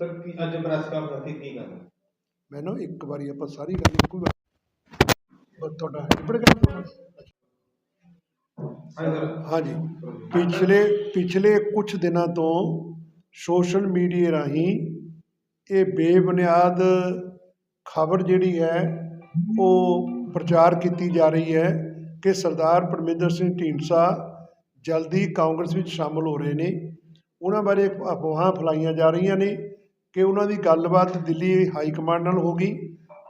Sir ਕੀ ਅੱਜ press conference ਕੀਤੀ ਕੀ ਗੱਲ ਮੈਨੂੰ ਇੱਕ ਵਾਰੀ ਆਪਾਂ ਸਾਰੀ ਗੱਲ ਇੱਕੋ ਵਾਰ ਬਸ ਤੁਹਾਡਾ ਨਿਬੜ ਗਿਆ ਤੁਹਾਡਾ? ਹਾਂਜੀ ਸਰ। ਹਾਂਜੀ। ਪਿਛਲੇ ਪਿਛਲੇ ਕੁਝ ਦਿਨਾਂ ਤੋਂ ਸੋਸ਼ਲ ਮੀਡੀਆ ਰਾਹੀਂ ਇਹ ਬੇਬੁਨਿਆਦ ਖਬਰ ਜਿਹੜੀ ਹੈ ਉਹ ਪ੍ਰਚਾਰ ਕੀਤੀ ਜਾ ਰਹੀ ਹੈ ਕਿ ਸਰਦਾਰ ਪਰਮਿੰਦਰ ਸਿੰਘ ਢੀਂਡਸਾ ਜਲਦੀ ਕਾਂਗਰਸ ਵਿੱਚ ਸ਼ਾਮਲ ਹੋ ਰਹੇ ਨੇ। ਉਹਨਾਂ ਬਾਰੇ ਅਫਵਾਹਾਂ ਫੈਲਾਈਆਂ ਜਾ ਰਹੀਆਂ ਨੇ। ਕਿ ਉਹਨਾਂ ਦੀ ਗੱਲਬਾਤ ਦਿੱਲੀ ਹਾਈ ਕਮਾਂਡ ਨਾਲ ਹੋ ਗਈ।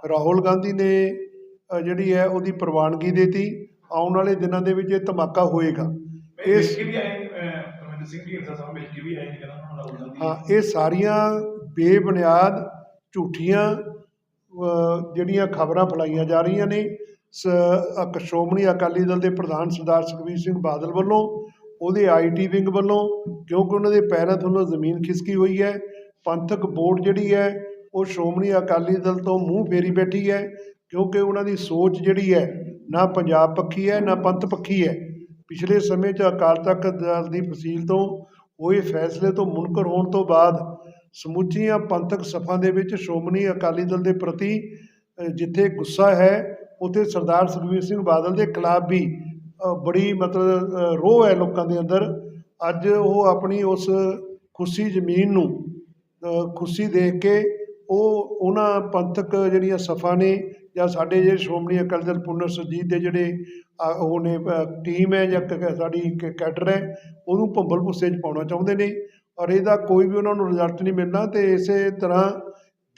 ਰਾਹੁਲ ਗਾਂਧੀ ਨੇ ਜਿਹੜੀ ਹੈ ਉਹਦੀ ਪ੍ਰਵਾਨਗੀ ਦੇਤੀ। ਆਉਣ ਵਾਲੇ ਦਿਨਾਂ ਦੇ ਵਿੱਚ ਇਹ ਧਮਾਕਾ ਹੋਏਗਾ। ਇਸ ਹਾਂ ਇਹ ਸਾਰੀਆਂ ਬੇਬੁਨਿਆਦ ਝੂਠੀਆਂ ਜਿਹੜੀਆਂ ਖਬਰਾਂ ਫੈਲਾਈਆਂ ਜਾ ਰਹੀਆਂ ਨੇ। ਸ਼੍ਰੋਮਣੀ ਅਕਾਲੀ ਦਲ ਦੇ ਪ੍ਰਧਾਨ ਸਰਦਾਰ ਸੁਖਬੀਰ ਸਿੰਘ ਬਾਦਲ ਵੱਲੋਂ ਉਹਦੇ ਆਈਟੀ ਵਿੰਗ ਵੱਲੋਂ ਕਿਉਂਕਿ ਉਹਨਾਂ ਦੇ ਪੈਰਾਂ ਥੱਲੋਂ ਜ਼ਮੀਨ ਖਿਸਕੀ ਹੋਈ ਹੈ ਪੰਥਕ ਵੋਟ ਜਿਹੜੀ ਹੈ, ਉਹ ਸ਼੍ਰੋਮਣੀ ਅਕਾਲੀ ਦਲ ਤੋਂ ਮੂੰਹ ਫੇਰੀ ਬੈਠੀ ਹੈ, ਕਿਉਂਕਿ ਉਹਨਾਂ ਦੀ ਸੋਚ ਜਿਹੜੀ ਹੈ, ਨਾ ਪੰਜਾਬ ਪੱਖੀ ਹੈ, ਨਾ ਪੰਥ ਪੱਖੀ ਹੈ। ਪਿਛਲੇ ਸਮੇਂ 'ਚ ਅਕਾਲ ਤਖਤ ਦਲ ਦੀ ਫਸੀਲ ਤੋਂ ਹੋਏ ਫੈਸਲੇ ਤੋਂ ਮੁਨਕਰ ਹੋਣ ਤੋਂ ਬਾਅਦ, ਸਮੁੱਚੀਆਂ ਪੰਥਕ ਸਫਾਂ ਦੇ ਵਿੱਚ ਸ਼੍ਰੋਮਣੀ ਅਕਾਲੀ ਦਲ ਦੇ ਪ੍ਰਤੀ ਜਿੱਥੇ ਗੁੱਸਾ ਹੈ, ਉੱਥੇ ਸਰਦਾਰ ਸੁਖਬੀਰ ਸਿੰਘ ਬਾਦਲ ਦੇ ਖਿਲਾਫ ਵੀ ਬੜੀ ਮਤਲਬ ਰੋਹ ਹੈ ਲੋਕਾਂ ਦੇ ਅੰਦਰ। ਅੱਜ ਉਹ ਆਪਣੀ ਉਸ ਖੁਸ਼ੀ ਜ਼ਮੀਨ ਨੂੰ ਖੁਸ਼ੀ ਦੇਖ ਕੇ ਉਹ ਉਹਨਾਂ ਪੰਥਕ ਜਿਹੜੀਆਂ ਸਫਾ ਨੇ ਜਾਂ ਸਾਡੇ ਜਿਹੜੇ ਸ਼੍ਰੋਮਣੀ ਅਕਾਲੀ ਦਲ ਪੁਨਰ ਸੁਰਜੀਤ ਦੇ ਜਿਹੜੇ ਉਹ ਨੇ ਟੀਮ ਹੈ ਜਾਂ ਕ- ਸਾਡੀ ਕ- ਕੈਡਰ ਹੈ, ਉਹਨੂੰ ਭੰਬਲ ਭੁੱਸੇ 'ਚ ਪਾਉਣਾ ਚਾਹੁੰਦੇ ਨੇ ਔਰ ਇਹਦਾ ਕੋਈ ਵੀ ਉਹਨਾਂ ਨੂੰ ਰਿਜ਼ਲਟ ਨਹੀਂ ਮਿਲਣਾ ਤੇ ਇਸੇ ਤਰ੍ਹਾਂ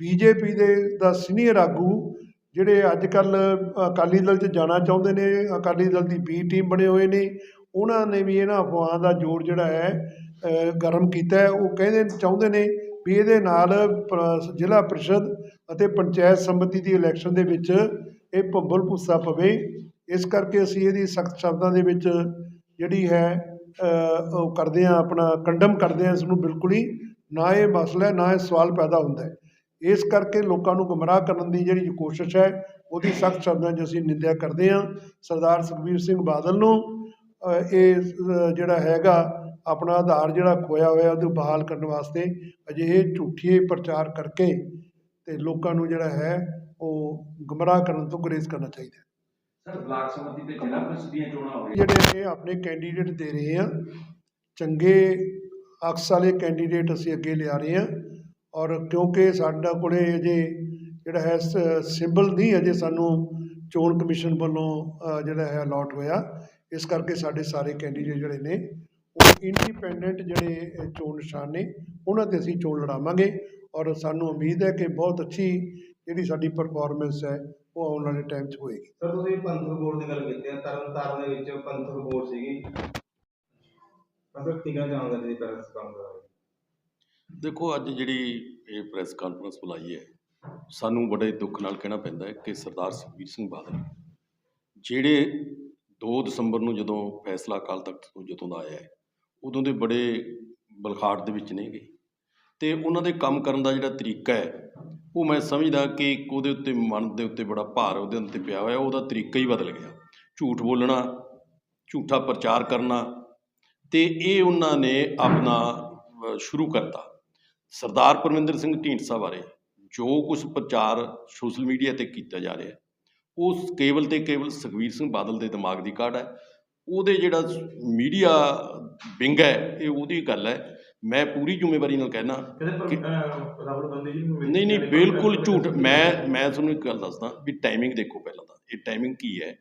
ਬੀਜੇਪੀ ਦੇ ਦਾ ਸੀਨੀਅਰ ਆਗੂ ਜਿਹੜੇ ਅੱਜ ਕੱਲ ਅਕਾਲੀ ਦਲ 'ਚ ਜਾਣਾ ਚਾਹੁੰਦੇ ਨੇ, ਅਕਾਲੀ ਦਲ ਦੀ ਬੀ ਟੀਮ ਬਣੇ ਹੋਏ ਨੇ, ਉਹਨਾਂ ਨੇ ਵੀ ਇਹਨਾਂ ਅਫਵਾਹਾਂ ਦਾ ਜੋਰ ਜਿਹੜਾ ਹੈ ਗਰਮ ਕੀਤਾ ਹੈ, ਉਹ ਕਹਿੰਦੇ ਚਾਹੁੰਦੇ ਨੇ ਵੀ ਇਹਦੇ ਨਾਲ ਜ਼ਿਲ੍ਹਾ ਪ੍ਰੀਸ਼ਦ ਅਤੇ ਪੰਚਾਇਤ ਸੰਮਤੀ ਦੀ ਇਲੈਕਸ਼ਨ ਦੇ ਵਿੱਚ ਇਹ ਭੰਬਲ ਭੁੱਸਾ ਪਵੇ। ਇਸ ਕਰਕੇ ਅਸੀਂ ਇਹਦੀ ਸਖਤ ਸ਼ਬਦਾਂ ਦੇ ਵਿੱਚ ਜਿਹੜੀ ਹੈ ਉਹ ਕਰਦੇ ਆ ਆਪਣਾ ਕੰਡਮ ਕਰਦੇ ਆ ਇਸ ਨੂੰ ਬਿਲਕੁਲ ਹੀ। ਨਾ ਇਹ ਮਸਲਾ, ਨਾ ਇਹ ਸਵਾਲ ਪੈਦਾ ਹੁੰਦਾ ਹੈ। ਇਸ ਕਰਕੇ ਲੋਕਾਂ ਨੂੰ ਗੁੰਮਰਾਹ ਕਰਨ ਦੀ ਜਿਹੜੀ ਕੋਸ਼ਿਸ਼ ਹੈ, ਉਹਦੀ ਸਖਤ ਸ਼ਬਦਾਂ 'ਚ ਅਸੀਂ ਨਿੰਦਿਆ ਕਰਦੇ ਹਾਂ। ਸਰਦਾਰ ਸੁਖਬੀਰ ਸਿੰਘ ਬਾਦਲ ਨੂੰ ਇਹ ਜਿਹੜਾ ਹੈਗਾ ਆਪਣਾ ਆਧਾਰ ਜਿਹੜਾ ਖੋਇਆ ਹੋਇਆ ਉਹਨੂੰ ਬਹਾਲ ਕਰਨ ਵਾਸਤੇ ਅਜਿਹੇ ਝੂਠੇ ਪ੍ਰਚਾਰ ਕਰਕੇ ਤੇ ਲੋਕਾਂ ਨੂੰ ਜਿਹੜਾ ਹੈ ਉਹ ਗੁੰਮਰਾਹ ਕਰਨ ਤੋਂ ਗੁਰੇਜ਼ ਕਰਨਾ ਚਾਹੀਦਾ ਹੈ। ਸਰ ਬਲਾਕ ਸਮਿਤੀ ਤੇ ਜ਼ਿਲ੍ਹਾ ਪ੍ਰੀਸ਼ਦ ਦੀਆਂ ਚੋਣਾਂ ਹੋ ਰਹੀਆਂ। ਜਿਹੜੇ ਨੇ ਆਪਣੇ ਕੈਂਡੀਡੇਟ ਦੇ ਰਹੇ ਆ ਚੰਗੇ ਅਕਸ ਵਾਲੇ ਕੈਂਡੀਡੇਟ ਅਸੀਂ ਅੱਗੇ ਲਿਆ ਰਹੇ ਆ ਔਰ ਕਿਉਂਕਿ ਸਾਡਾ ਕੋਲੇ ਅਜੇ ਜਿਹੜਾ ਹੈ ਸਿੰਬਲ ਨਹੀਂ ਅਜੇ ਸਾਨੂੰ ਚੋਣ ਕਮਿਸ਼ਨ ਵੱਲੋਂ ਜਿਹੜਾ ਹੈ ਅਲਾਟ ਹੋਇਆ। ਇਸ ਕਰਕੇ ਸਾਡੇ ਸਾਰੇ ਕੈਂਡੀਡੇਟ ਜਿਹੜੇ ਨੇ ਉਹ ਇੰਡੀਪੈਂਡੈਂਟ ਜਿਹੜੇ ਚੋਣ ਨਿਸ਼ਾਨ ਨੇ ਉਹਨਾਂ ਤੇ ਅਸੀਂ ਚੋਣ ਲੜਾਵਾਂਗੇ ਔਰ ਸਾਨੂੰ ਉਮੀਦ ਹੈ ਕਿ ਬਹੁਤ ਅੱਛੀ ਜਿਹੜੀ ਸਾਡੀ ਪਰਫਾਰਮੈਂਸ ਹੈ ਉਹ ਆਉਣ ਵਾਲੇ ਟਾਈਮ 'ਚ ਹੋਏਗੀ। ਸਰ ਤੁਸੀਂ ਪੰਥਕ ਵੋਟ ਦੀ ਗੱਲ ਕੀਤੀ ਹੈ ਤਰਨ ਤਾਰਨ ਦੇ ਵਿੱਚ ਪੰਥਕ ਵੋਟ ਸੀਗੀ। ਅਸਰ ਕਿਹਨਾਂ ਚਾਹੁੰਦਾ ਜੀ ਪ੍ਰੈਸ ਕਾਨਫਰੰਸ ਦੇਖੋ ਅੱਜ ਜਿਹੜੀ ਇਹ ਪ੍ਰੈਸ ਕਾਨਫਰੰਸ ਬੁਲਾਈ ਹੈ ਸਾਨੂੰ ਬੜੇ ਦੁੱਖ ਨਾਲ ਕਹਿਣਾ ਪੈਂਦਾ ਹੈ ਕਿ ਸਰਦਾਰ ਸੁਖਬੀਰ ਸਿੰਘ ਬਾਦਲ ਜਿਹੜੇ 2 ਦਸੰਬਰ ਨੂੰ ਜਦੋਂ ਫੈਸਲਾ ਅਕਾਲ ਤਖਤ ਤੋਂ ਜਦੋਂ ਦਾ ਆਇਆ ਹੈ ਉਦੋਂ ਦੇ ਬੜੇ ਬਲਖਾਟ ਦੇ ਵਿੱਚ ਨੇਗੇ। ਅਤੇ ਉਹਨਾਂ ਦੇ ਕੰਮ ਕਰਨ ਦਾ ਜਿਹੜਾ ਤਰੀਕਾ ਹੈ ਉਹ ਮੈਂ ਸਮਝਦਾ ਕਿ ਇੱਕ ਉਹਦੇ ਉੱਤੇ ਮਨ ਦੇ ਉੱਤੇ ਬੜਾ ਭਾਰ ਉਹਦੇ ਉੱਤੇ ਪਿਆ ਹੋਇਆ ਉਹਦਾ ਤਰੀਕਾ ਹੀ ਬਦਲ ਗਿਆ। ਝੂਠ ਬੋਲਣਾ ਝੂਠਾ ਪ੍ਰਚਾਰ ਕਰਨਾ ਤੇ ਇਹ ਉਹਨਾਂ ਨੇ ਆਪਣਾ ਸ਼ੁਰੂ ਕਰਤਾ। ਸਰਦਾਰ ਪਰਮਿੰਦਰ ਸਿੰਘ ਢੀਂਡਸਾ ਬਾਰੇ ਜੋ ਕੁਝ ਪ੍ਰਚਾਰ ਸੋਸ਼ਲ ਮੀਡੀਆ ਤੇ ਕੀਤਾ ਜਾ ਰਿਹਾ ਹੈ, ਉਹ ਕੇਵਲ ਤੇ ਕੇਵਲ ਸੁਖਬੀਰ ਸਿੰਘ ਬਾਦਲ ਦੇ ਦਿਮਾਗ ਦੀ ਕਾਢ ਹੈ। ਉਹਦੇ ਜਿਹੜਾ ਮੀਡੀਆ ਵਿੰਗ ਹੈ ਇਹ ਉਹਦੀ ਗੱਲ ਹੈ। ਮੈਂ ਪੂਰੀ ਜ਼ਿੰਮੇਵਾਰੀ ਨਾਲ ਕਹਿਣਾ ਕਿ- ਨਹੀਂ ਨਹੀਂ ਬਿਲਕੁਲ ਝੂਠ। ਮੈਂ ਮੈਂ ਤੁਹਾਨੂੰ ਇੱਕ ਗੱਲ ਦੱਸਦਾ ਵੀ ਟਾਈਮਿੰਗ ਦੇਖੋ ਪਹਿਲਾਂ ਤਾਂ। ਇਹ ਟਾਈਮਿੰਗ ਕੀ ਹੈ?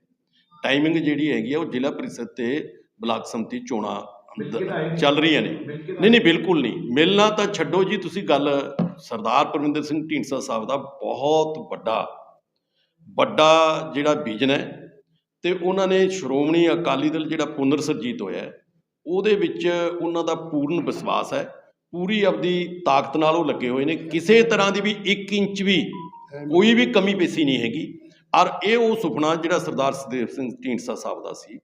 ਟਾਈਮਿੰਗ ਜਿਹੜੀ ਹੈਗੀ ਆ ਉਹ ਜ਼ਿਲ੍ਹਾ ਪ੍ਰੀਸ਼ਦ ਤੇ ਬਲਾਕ ਸੰਮਤੀ ਚੋਣਾਂ। ਚੱਲ ਰਹੀਆਂ ਨੇ। ਨਹੀਂ ਨਹੀਂ ਬਿਲਕੁਲ ਨਹੀਂ। ਮਿਲਣਾ ਤਾਂ ਛੱਡੋ ਜੀ ਤੁਸੀਂ ਗੱਲ ਸਰਦਾਰ ਪਰਮਿੰਦਰ ਸਿੰਘ ਢੀਂਡਸਾ ਸਾਹਿਬ ਦਾ ਬਹੁਤ ਵੱਡਾ ਵੱਡਾ ਜਿਹੜਾ ਵਿਜ਼ਨ ਹੈ ਤੇ ਉਹਨਾਂ ਨੇ ਸ਼੍ਰੋਮਣੀ ਅਕਾਲੀ ਦਲ ਜਿਹੜਾ ਪੁਨਰ ਸਰਜੀਤ ਹੋਇਆ ਉਹਦੇ ਵਿੱਚ ਉਹਨਾਂ ਦਾ ਪੂਰਨ ਵਿਸ਼ਵਾਸ ਹੈ। ਪੂਰੀ ਆਪਦੀ ਤਾਕਤ ਨਾਲ ਉਹ ਲੱਗੇ ਹੋਏ ਨੇ। ਕਿਸੇ ਤਰ੍ਹਾਂ ਦੀ ਵੀ 1 ਇੰਚ ਵੀ ਕੋਈ ਵੀ ਕਮੀ ਪੇਸ਼ੀ ਨਹੀਂ ਹੈਗੀ। ਔਰ ਇਹ ਉਹ ਸੁਪਨਾ ਜਿਹੜਾ ਸਰਦਾਰ ਸੁਖਦੇਵ ਸਿੰਘ ਢੀਂਡਸਾ ਸਾਹਿਬ ਦਾ ਸੀ।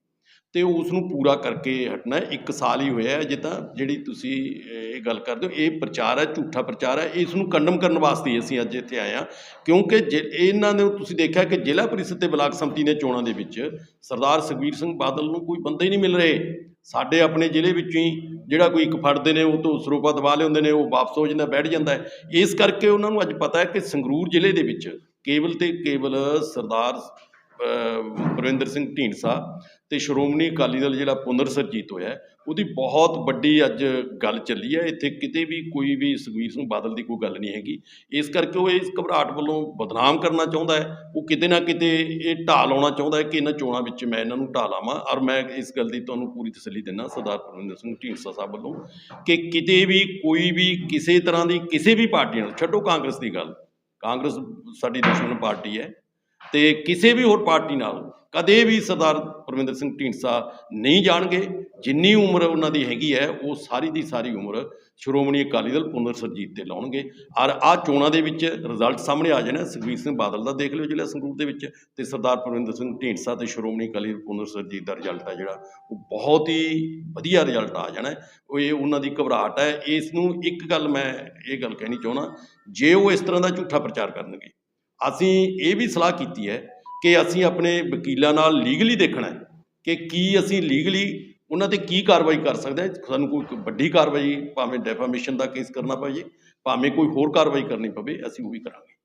ਤੇ ਉਸ ਨੂੰ ਪੂਰਾ ਕਰਕੇ ਹਟਣਾ ਇੱਕ ਸਾਲ ਹੀ ਹੋਇਆ ਹੈ ਅਜੇ ਤਾਂ ਜਿਹੜੀ ਤੁਸੀਂ ਇਹ ਗੱਲ ਕਰਦੇ ਹੋ, ਇਹ ਪ੍ਰਚਾਰ ਹੈ, ਝੂਠਾ ਪ੍ਰਚਾਰ ਹੈ ਇਸ ਨੂੰ ਕੰਡਮ ਕਰਨ ਵਾਸਤੇ ਅਸੀਂ ਅੱਜ ਇੱਥੇ ਆਏ ਹਾਂ। ਕਿਉਂਕਿ ਜੇ- ਇਹਨਾਂ ਨੇ, ਤੁਸੀਂ ਦੇਖਿਆ ਕਿ ਜ਼ਿਲ੍ਹਾ ਪ੍ਰੀਸ਼ਦ ਤੇ ਬਲਾਕ ਸੰਮਤੀ ਦੇ ਚੋਣਾਂ ਦੇ ਵਿੱਚ ਸਰਦਾਰ ਸੁਖਬੀਰ ਸਿੰਘ ਬਾਦਲ ਨੂੰ ਕੋਈ ਬੰਦੇ ਹੀ ਨਹੀਂ ਮਿਲ ਰਹੇ। ਸਾਡੇ ਆਪਣੇ ਜ਼ਿਲ੍ਹੇ ਵਿੱਚੋਂ ਹੀ ਜਿਹੜਾ ਕੋਈ ਇੱਕ ਫੜਦੇ ਨੇ, ਉਹ ਤੋਂ ਸਰੋਪਾ ਦਬਾ ਲਿਆਉਂਦੇ ਨੇ, ਉਹ ਵਾਪਸ ਹੋ ਜਾਂਦਾ, ਬੈਠ ਜਾਂਦਾ ਇਸ ਕਰਕੇ ਉਹਨਾਂ ਨੂੰ ਅੱਜ ਪਤਾ ਹੈ ਕਿ ਸੰਗਰੂਰ ਜ਼ਿਲ੍ਹੇ ਦੇ ਵਿੱਚ ਕੇਵਲ ਤੇ ਕੇਵਲ ਸਰਦਾਰ ਪਰਵਿੰਦਰ ਸਿੰਘ ਢੀਂਡਸਾ ਤੇ ਸ਼੍ਰੋਮਣੀ ਅਕਾਲੀ ਦਲ ਜਿਹੜਾ ਪੁਨਰ ਸਰਜੀਤ ਹੋਇਆ ਉਹਦੀ ਬਹੁਤ ਵੱਡੀ ਅੱਜ ਗੱਲ ਚੱਲੀ ਹੈ। ਇੱਥੇ ਕਿਤੇ ਵੀ ਕੋਈ ਵੀ ਸੁਖਬੀਰ ਸਿੰਘ ਬਾਦਲ ਦੀ ਕੋਈ ਗੱਲ ਨਹੀਂ ਹੈਗੀ। ਇਸ ਕਰਕੇ ਉਹ ਇਸ ਘਬਰਾਹਟ ਵੱਲੋਂ ਬਦਨਾਮ ਕਰਨਾ ਚਾਹੁੰਦਾ ਹੈ। ਉਹ ਕਿਤੇ ਨਾ ਕਿਤੇ ਇਹ ਢਾਹ ਲਾਉਣਾ ਚਾਹੁੰਦਾ ਹੈ ਕਿ ਇਹਨਾਂ ਚੋਣਾਂ ਵਿੱਚ ਮੈਂ ਇਹਨਾਂ ਨੂੰ ਢਾਹ ਲਾਵਾਂ ਔਰ ਮੈਂ ਇਸ ਗੱਲ ਦੀ ਤੁਹਾਨੂੰ ਪੂਰੀ ਤਸੱਲੀ ਦਿੰਦਾ ਸਰਦਾਰ ਪਰਵਿੰਦਰ ਸਿੰਘ ਢੀਂਡਸਾ ਸਾਹਿਬ ਵੱਲੋਂ ਕਿ ਕਿਤੇ ਵੀ ਕੋਈ ਵੀ ਕਿਸੇ ਤਰ੍ਹਾਂ ਦੀ ਕਿਸੇ ਵੀ ਪਾਰਟੀ ਨਾਲ, ਛੱਡੋ ਕਾਂਗਰਸ ਦੀ ਗੱਲ। ਕਾਂਗਰਸ ਸਾਡੀ ਦੁਸ਼ਮਣ ਪਾਰਟੀ ਹੈ। ਤੇ ਕਿਸੇ ਵੀ ਹੋਰ ਪਾਰਟੀ ਨਾਲ ਕਦੇ ਵੀ ਸਰਦਾਰ ਪਰਮਿੰਦਰ ਸਿੰਘ ਢੀਂਡਸਾ ਨਹੀਂ ਜਾਣਗੇ, ਜਿੰਨੀ ਉਮਰ ਉਹਨਾਂ ਦੀ ਹੈਗੀ ਹੈ, ਉਹ ਸਾਰੀ ਦੀ ਸਾਰੀ ਉਮਰ ਸ਼੍ਰੋਮਣੀ ਅਕਾਲੀ ਦਲ ਪੁਨਰ ਸਰਜੀਤ ਤੇ ਲਾਉਣਗੇ। ਔਰ ਆਹ ਚੋਣਾਂ ਦੇ ਵਿੱਚ ਰਿਜ਼ਲਟ ਸਾਹਮਣੇ ਆ ਜਾਣਾ ਸੁਖਬੀਰ ਸਿੰਘ ਬਾਦਲ ਦਾ ਦੇਖ ਲਿਓ ਜ਼ਿਲ੍ਹਾ ਸੰਗਰੂਰ ਦੇ ਵਿੱਚ ਤੇ ਸਰਦਾਰ ਪਰਮਿੰਦਰ ਸਿੰਘ ਢੀਂਡਸਾ ਤੇ ਸ਼੍ਰੋਮਣੀ ਅਕਾਲੀ ਦਲ ਪੁਨਰ ਸਰਜੀਤ ਦਾ ਰਿਜ਼ਲਟ ਆ ਜਿਹੜਾ, ਉਹ ਬਹੁਤ ਹੀ ਵਧੀਆ ਰਿਜ਼ਲਟ ਆ ਜਾਣਾ। ਉਹ ਇਹ ਉਹਨਾਂ ਦੀ ਘਬਰਾਹਟ ਹੈ। ਇਸ ਨੂੰ ਇੱਕ ਗੱਲ ਮੈਂ ਇਹ ਗੱਲ ਕਹਿਣੀ ਚਾਹੁੰਦਾ, ਜੇ ਉਹ ਇਸ ਤਰ੍ਹਾਂ ਦਾ ਝੂਠਾ ਪ੍ਰਚਾਰ ਕਰਨਗੇ ਅਸੀਂ ਇਹ ਵੀ ਸਲਾਹ ਕੀਤੀ ਹੈ ਕਿ ਅਸੀਂ ਆਪਣੇ ਵਕੀਲਾਂ ਨਾਲ ਲੀਗਲੀ ਦੇਖਣਾ ਹੈ ਕਿ ਕੀ ਅਸੀਂ ਲੀਗਲੀ ਉਹਨਾਂ ਤੇ ਕੀ ਕਾਰਵਾਈ ਕਰ ਸਕਦੇ ਹਾਂ। ਸਾਨੂੰ ਕੋਈ ਵੱਡੀ ਕਾਰਵਾਈ, ਭਾਵੇਂ ਡੈਫਾਮੇਸ਼ਨ ਦਾ ਕੇਸ ਕਰਨਾ ਪਵੇ, ਭਾਵੇਂ ਕੋਈ ਹੋਰ ਕਾਰਵਾਈ ਕਰਨੀ ਪਵੇ, ਅਸੀਂ ਉਹ ਵੀ ਕਰਾਂਗੇ